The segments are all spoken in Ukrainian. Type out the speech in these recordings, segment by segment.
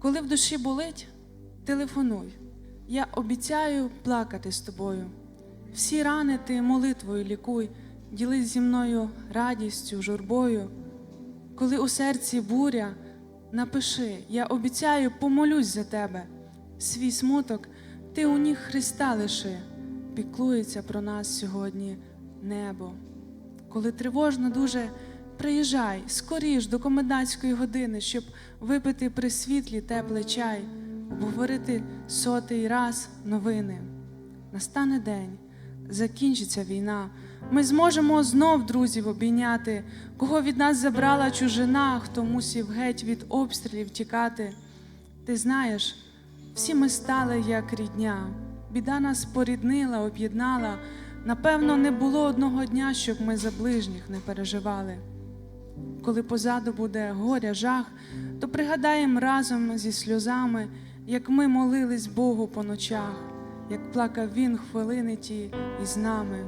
Коли в душі болить, телефонуй. Я обіцяю плакати з тобою. Всі рани ти молитвою лікуй, ділись зі мною радістю, журбою. Коли у серці буря, напиши, я обіцяю, помолюсь за тебе. Свій смуток ти у ніг Христа лиши, піклується про нас сьогодні небо. Коли тривожно дуже, приїжджай скоріш до комендантської години, щоб випити при світлі теплий чай, обговорити сотий раз новини. Настане день, закінчиться війна. Ми зможемо знов друзів обійняти, кого від нас забрала чужина, хто мусів геть від обстрілів тікати. Ти знаєш, всі ми стали як рідня. Біда нас поріднила, об'єднала. Напевно, не було одного дня, щоб ми за ближніх не переживали. Коли позаду буде горя, жах, то пригадаємо разом зі сльозами, як ми молились Богу по ночах, як плакав Він хвилини ті із нами.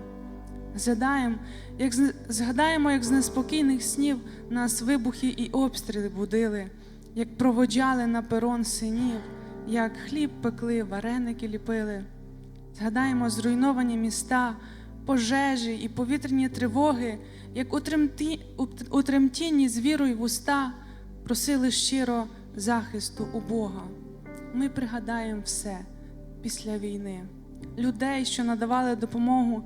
Згадаємо, як згадаємо, як з неспокійних снів нас вибухи і обстріли будили, як проводжали на перон синів, як хліб пекли, вареники ліпили. Згадаємо зруйновані міста, пожежі і повітряні тривоги, як у, тремті, у, тремтінні з вірою в уста просили щиро захисту у Бога. Ми пригадаємо все після війни. Людей, що надавали допомогу,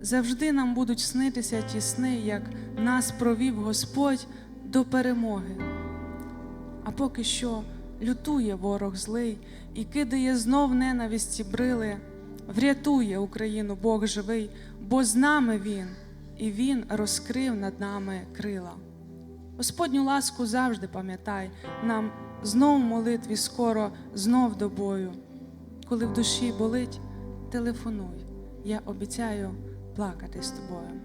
завжди нам будуть снитися ті сни, як нас провів Господь до перемоги. А поки що лютує ворог злий і кидає знов ненависті брили. Врятує Україну Бог живий, бо з нами Він, і Він розкрив над нами крила. Господню ласку завжди пам'ятай, нам знов молитві скоро, знов до бою. Коли в душі болить, телефонуй. Я обіцяю плакати з тобою.